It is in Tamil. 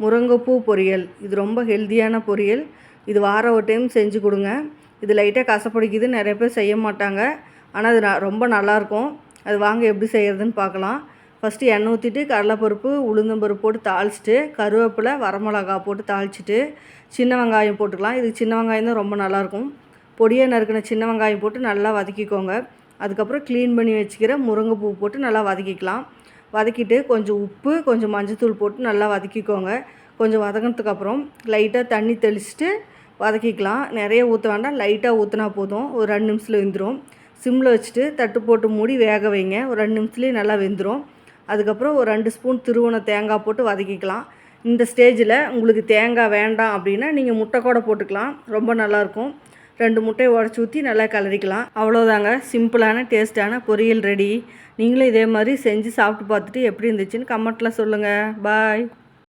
முருங்கைப்பூ பொரியல். இது ரொம்ப ஹெல்த்தியான பொரியல். இது வாரம் ஒரு டைம் செஞ்சு கொடுங்க. இது லைட்டாக கசப்படிக்குது. நிறைய பேர் செய்ய மாட்டாங்க. ஆனால் அது ந- ரொம்ப நல்லாயிருக்கும். அது வாங்க எப்படி செய்கிறதுன்னு பார்க்கலாம். ஃபஸ்ட்டு எண்ணெய் ஊற்றிட்டு கடலைப்பருப்பு உளுந்தம்பருப்பு போட்டு தாளிச்சிட்டு கருவேப்பிலை வரமிளகா போட்டு தாளிச்சிட்டு சின்ன வெங்காயம் போட்டுக்கலாம். இதுக்கு சின்ன வெங்காயம் தான் ரொம்ப நல்லாயிருக்கும். பொடியாக நறுக்கின சின்ன வெங்காயம் போட்டு நல்லா வதக்கிக்கோங்க. அதுக்கப்புறம் க்ளீன் பண்ணி வச்சுக்கிற முருங்கைப்பூ போட்டு நல்லா வதக்கிக்கலாம். வதக்கிட்டு கொஞ்சம் உப்பு கொஞ்சம் மஞ்சத்தூள் போட்டு நல்லா வதக்கிக்கோங்க. கொஞ்சம் வதங்கினதுக்கப்புறம் லைட்டாக தண்ணி தெளிச்சுட்டு வதக்கிக்கலாம். நிறைய ஊற்ற வேண்டாம். லைட்டாக ஊற்றினா போதும். ஒரு ரெண்டு நிமிஷத்தில் வெந்துடும் சிம்மில் வச்சுட்டு தட்டு போட்டு மூடி வேக வைங்க. ஒரு ரெண்டு நிமிஷத்துலேயே நல்லா வெந்துடும் அதுக்கப்புறம் ஒரு ரெண்டு ஸ்பூன் திருவண தேங்காய் போட்டு வதக்கிக்கலாம். இந்த ஸ்டேஜில் உங்களுக்கு தேங்காய் வேண்டாம் அப்படின்னா நீங்கள் முட்டை கூட போட்டுக்கலாம். ரொம்ப நல்லாயிருக்கும் ரெண்டு முட்டையை உடச்சி ஊற்றி நல்லா கிளறிக்கலாம். அவ்வளோதாங்க சிம்பிளான டேஸ்ட்டான பொரியல் ரெடி. நீங்களும் இதே மாதிரி செஞ்சு சாப்பிட்டு பார்த்துட்டு எப்படி இருந்துச்சுன்னு கமெண்ட்டில் சொல்லுங்கள் பாய்.